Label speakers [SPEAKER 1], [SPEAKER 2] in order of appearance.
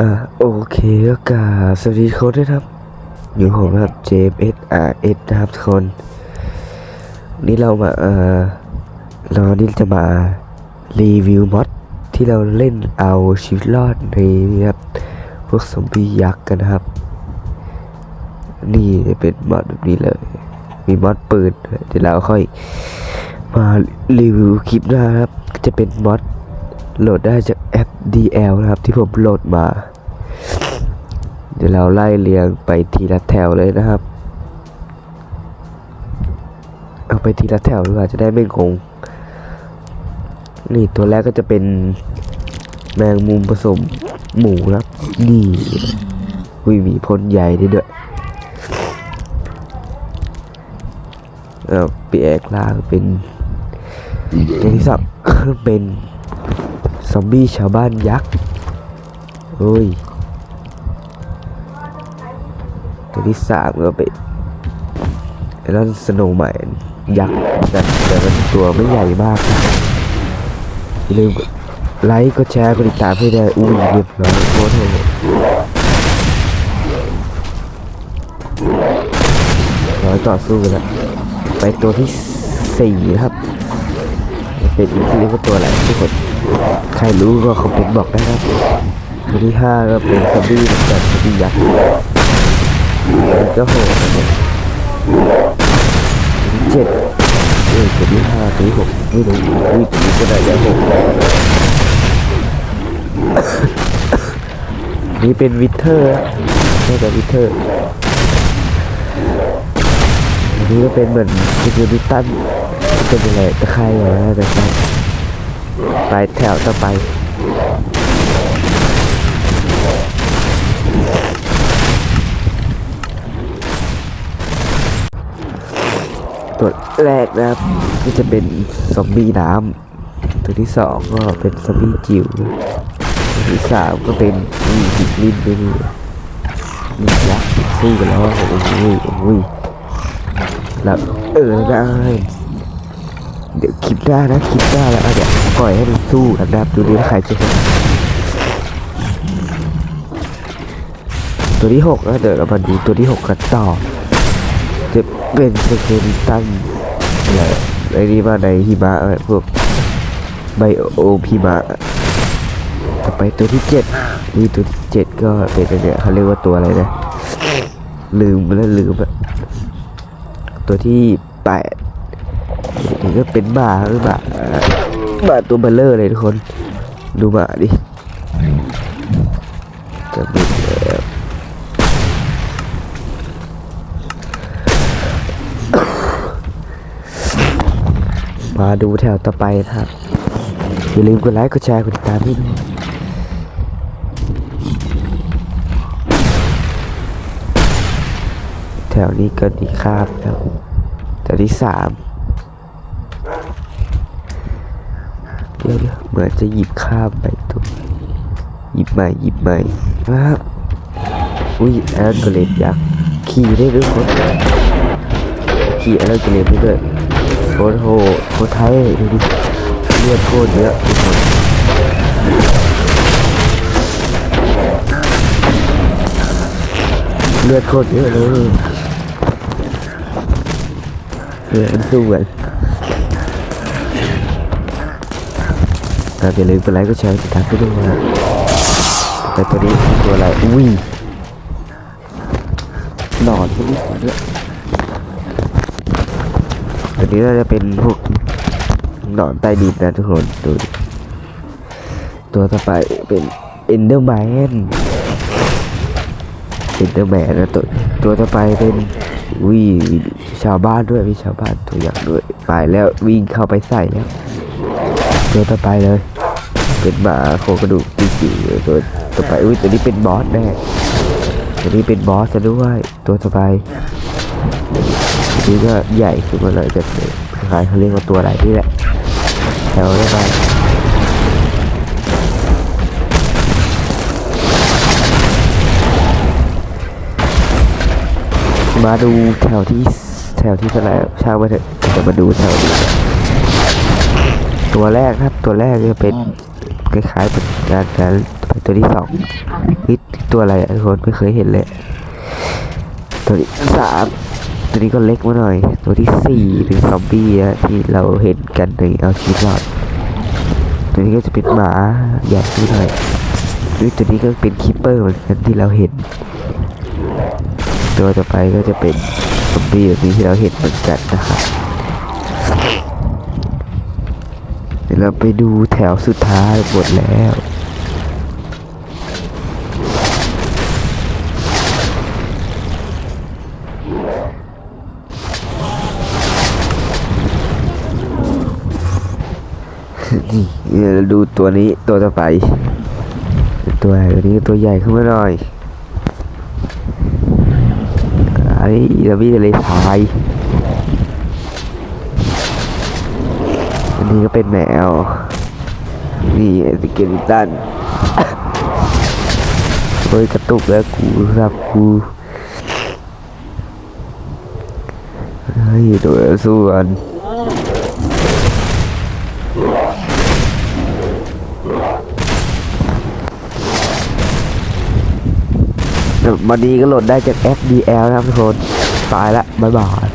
[SPEAKER 1] อ่าโอเคก็กาสวัสดีทุกคนด้วยครับ อยู่ผมนะครับ JMS RS นะครับทุกคน นี่เรามาเอ่อเรานี่จะมารีวิวมอดที่เราเล่นเอาชีวิตรอดในนี่ครับ พวกซอมบียักษ์กันนะครับ นี่เป็นมอดแบบนี้เลย มีมอดปืนด้วยเดี๋ยวเราค่อย มารีวิวคลิปหน้าครับ จะเป็นมอดโหลดได้จากแอป DL นะครับ ที่ผมโหลดมา เดี๋ยวเราไล่เรียงไปทีละแถวเลยนะครับ เอาไปทีละแถวดีกว่าจะได้ไม่งง นี่ตัวแรกก็จะเป็นแมงมุมผสมหมูนะครับ นี่วิมีพ่นใหญ่ด้ด้วย เออปีแอกล่างเป็นอย่างที่สองเป็นซอมบี้ชาวบ้านยักษ์โอ้ยตัวที่สามก็เป็นไอ้นั่นสโนว์แมนยักษ์แต่แต่มันตัวไม่ใหญ่มากนะอย่าลืมกดไลค์กดแชร์กดติดตามให้ได้อุ้ยเรียบร้อยโคตรเลยร้อยต่อสู้กันแล้ว ไปตัวที่สี่ครับ เป็นเรียกว่าตัวอะไรทุกคนใครรู้ก็คอมเมนต์บอกได้ครับตัวที่ห้าก็เป็นซอมบี้เหมือนกันซอมบี้ยักษ์มันก็โหดนะเลยตัวที่เจ็ดเออตัวที่ห้าตัวที่หกไม่รู้อุ้ยตัวนี้ก็ได้ยังหกนี่เป็นวิเทอร์น่าจะวิเทอร์ นนี้ก็เป็นเหมือนซิคิวริตันเป็นอะไรตะไคร้เหรอตะไคร้ไปแถวต่อไปตัวแรกนะครับก็จะเป็นซอมบี้น้ำตัวที่สองก็เป็นซอมบี้จิ๋วตัวที่สามก็เป็นมีหินลิ้นไปนี่นี่ยักษ์สู้กันแล้วโอ้โหโอ้โห แล้วเออได้เดี๋ยวคลิปหน้านะคลิปหน้าแล้วเดี๋ยวปล่อยให้มันสู้นะครับดูดิใครจะตัวที่หกนะเดี๋ยวเรามาดูตัวที่หกกันต่อ จะเป็นสเกลิตันอะไรไอ้นี่มาในหิมะอะไรพวกไบโอหิมะต่อไปตัวที่เจ็ดนี่ตัวที่เจ็ดก็เป็นอะไรเนี่ยเขาเรียกว่าตัวอะไรนะลืมแล้วลืมอะ ตัวที่แปดนี่ก็เป็นหมาหรือหมาหมาตัวเบลเลอร์เลยทุกคน ดูหมาดิจะมีแบบมาดูแถวต่อไปนะครับ อย่าลืมกดไลค์ กดแชร์ กดติดตามด้วยแถ วนี้ก็ดีคาบแล้วแถวที่สามเดี๋ยวเหมือนจะหยิบข้ามไปตัวหยิบใหม่หยิบใหม่ครับอุ้ยแอลกอเลตยักษ์ขี่ได้ด้วยคนขี่แอลกอเลตได้ด้วยโคตรโหดโคตรไทยดูดิเลือดโคตรเยอะทุกคนเลือดโคตรเยอะเลย เลือดสู้กันครับอย่าลืมกดไลค์กดแชร์ติดตามด้วยนะแต่ตัวนี้ตัวอะไรอุ้ยหนอนตัวนี้ด้วยตัวนี้น่าจะเป็นพวกหนอนใต้ดินนะทุกคนดูตัวต่อไปเป็นเอ็นเดอร์แมนเอ็นเดอร์แมนนะตัวตัวต่อไปเป็น วิ่งชาวบ้านด้วยมีชาวบ้านตัวอย่างด้วยไปแล้ววิ่งเข้าไปใส่แล้วตัวต่อไปเลย เป็นหมาโครงกระดูกจิ๋วๆตัวต่อไปอุ้ยตัวนี้เป็นบอสแน่ตัวนี้เป็นบอสซะด้วยตัวต่อไปตัวนี้ก็ใหญ่ขึ้นมาเลยจะคล้ายๆเขาเรียกว่าตัวอะไรนี่แหละแถวต่อไป มาดูแถวที่แถวที่เท่าไหร่ช่างมาเถอะจะมาดูแถวนี้ตัวแรกครับตัวแรกจะเป็นคล้ายๆเป็นการการเป็นตัวที่สองนี่ตัวอะไรอะทุกคนไม่เคยเห็นเลย ตัวที่สามตัวนี้ก็เล็กมาหน่อย ตัวที่สี่เป็นซอมบี้อะที่เราเห็นกันในเอาชีวิตรอดตัวนี้ก็จะเป็นหมาใหญ่ขึ้นหน่อยนี่ตัวนี้ก็เป็นคิปเปอร์เหมือนกันที่เราเห็น ตัวต่อไปก็จะเป็นซอมบี้แบบนี้ที่เราเห็นเหมือนกันนะครับเดี๋ยวเราไปดูแถวสุดท้ายหมดแล้วนี่เราดูตัวนี้ตัวต่อไป ตัวตัวนี้ตัวใหญ่ขึ้นมาหน่อย ไอ้เรามีทะเลทรายอันนี้ก็เป็นแมว นี่ไอ้สเกลิตันเฮ้ยกระตุกแล้วกูครับกูเฮ้ยโดยวสู้กัน วันนี้ก็โหลดได้จาก FDL นะครับทุกคนตายละบ๊ายบาย